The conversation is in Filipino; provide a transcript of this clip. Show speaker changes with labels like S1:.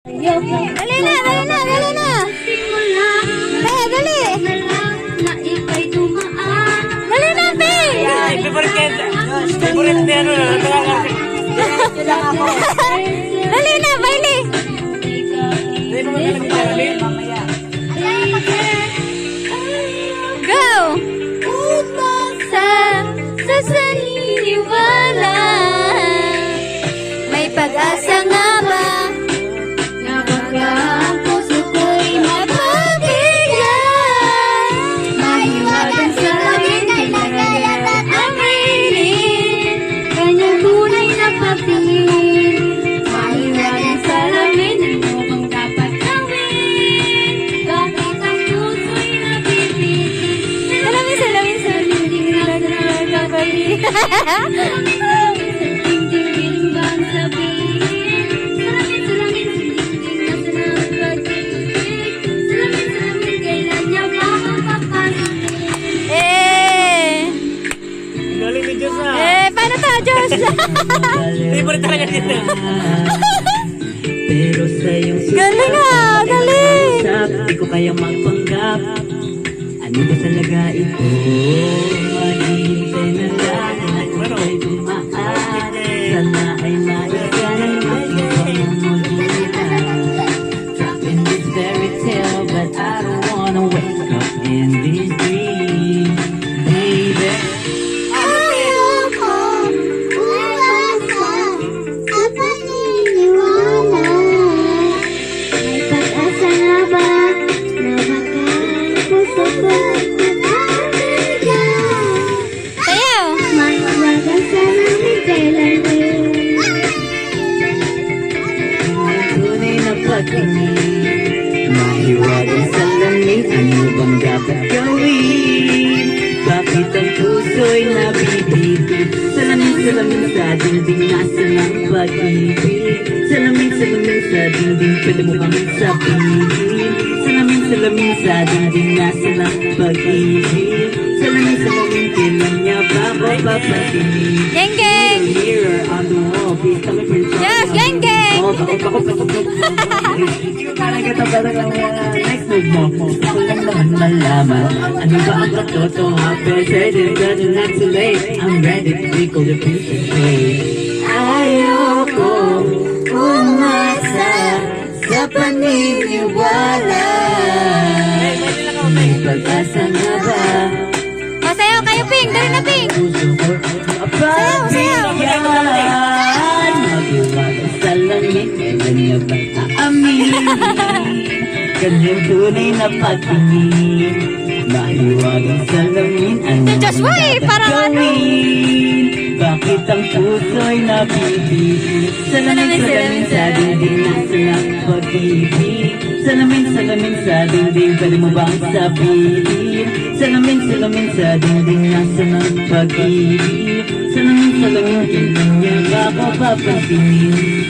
S1: Dali na, dali na, dali na. Be, dali. Dali na.
S2: Ay, favorite na ano, natawa
S1: Dali na, Bailey. Go! Sa, sa saniniwala pagtingin Mahiwagan sa langit ay mukhang dapat gawin Bakit ang puso'y napipitin Salamin, salamin, salamin nagkakabali
S2: Favorite talaga dito.
S3: Pero sa iyong
S1: Galing ah, galing!
S3: Di ko kaya magpanggap Ano ba talaga ito? Maghihintay pagtingin Mahiwagan sa langit Ano bang dapat gawin? Bakit ang puso'y nabibigil? Salamin, salamin sa dingding Nasa ng pag-ibig Salamin, salamin sa dingding Pwede mo bang sabihin? Salamin, salamin sa dingding Nasa ng pag-ibig Salamin, salamin Kailan niya ba ako papatingin? Katabaran ang mga next move mo. Gusto lang naman malaman. Ano ba ang katotohanan? Better than better not too late. I'm ready to take all the pieces away. Ayoko umasa sa paniniwala. May pag-asa nga ba?
S1: O, sayaw kayo, Ping! Dali na, Ping! Sayaw, sayaw.
S3: Niya ba aaminin Kanyang tunay na pagtingin Mahiwagang sa langit
S1: Diyos,
S3: ang
S1: Parang ano?
S3: gawin? Bakit ang puso'y napipigil Salamin, salamin sa dingding Nasa ng pag-ibig Salamin, salamin sa dingding Pwede mo bang sabihin? Salamin, salamin sa dingding Nasa ng pag-ibig Salamin, salamin Kailan niya ba ako papansinin